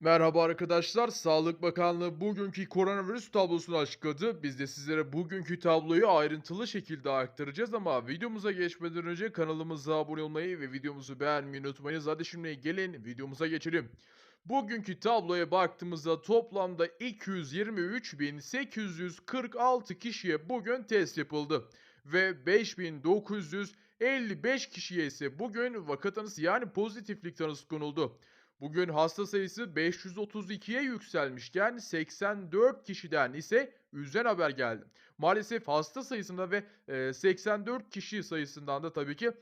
Merhaba arkadaşlar. Sağlık Bakanlığı bugünkü koronavirüs tablosunu açıkladı. Biz de sizlere bugünkü tabloyu ayrıntılı şekilde aktaracağız ama videomuza geçmeden önce kanalımıza abone olmayı ve videomuzu beğenmeyi unutmayınız. Hadi şimdi gelin videomuza geçelim. Bugünkü tabloya baktığımızda toplamda 223.846 kişiye bugün test yapıldı. Ve 5955 kişiye ise bugün vaka tanısı yani pozitiflik tanısı konuldu. Bugün hasta sayısı 532'ye yükselmişken 84 kişiden ise üzen haber geldi. Maalesef hasta sayısında ve e, 84 kişi sayısından da tabii ki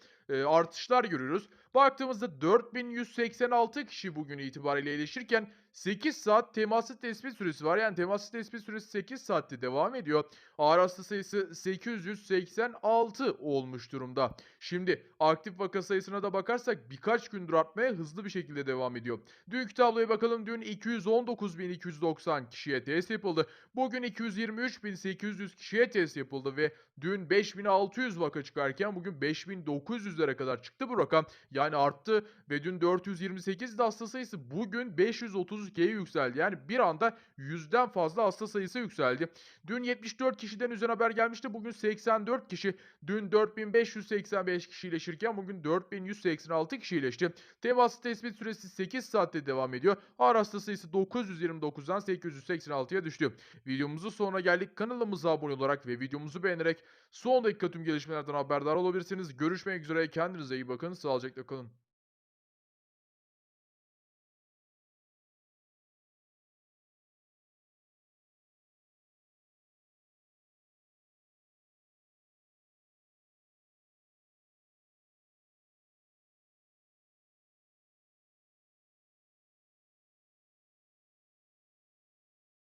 artışlar görüyoruz. Baktığımızda 4186 kişi bugün itibariyle iyileşirken 8 saat teması tespit süresi var. Yani teması tespit süresi 8 saatte devam ediyor. Ağır hasta sayısı 886 olmuş durumda. Şimdi aktif vaka sayısına da bakarsak birkaç gündür artmaya hızlı bir şekilde devam ediyor. Dünkü tabloya bakalım. Dün 219.290 kişiye test yapıldı. Bugün 223.800 kişiye test yapıldı ve dün 5600 vaka çıkarken bugün 5900'lere kadar çıktı bu rakam. Yani arttı ve dün 428 de hasta sayısı bugün 532'ye yükseldi. Yani bir anda 100'den fazla hasta sayısı yükseldi. Dün 74 kişiden üzerine haber gelmişti. Bugün 84 kişi. Dün 4585 kişi iyileşirken bugün 4186 kişi iyileşti. Temas tespit süresi 8 saatte devam ediyor. Ağır hasta sayısı 929'dan 886'ya düştü. Videomuzun sonuna geldik. Kanalımıza abone olarak ve videomuzu beğenerek son dakika tüm gelişmelerden haberdar olabilirsiniz. Görüşmek üzere. Kendinize iyi bakın. Sağlıcakla kalın.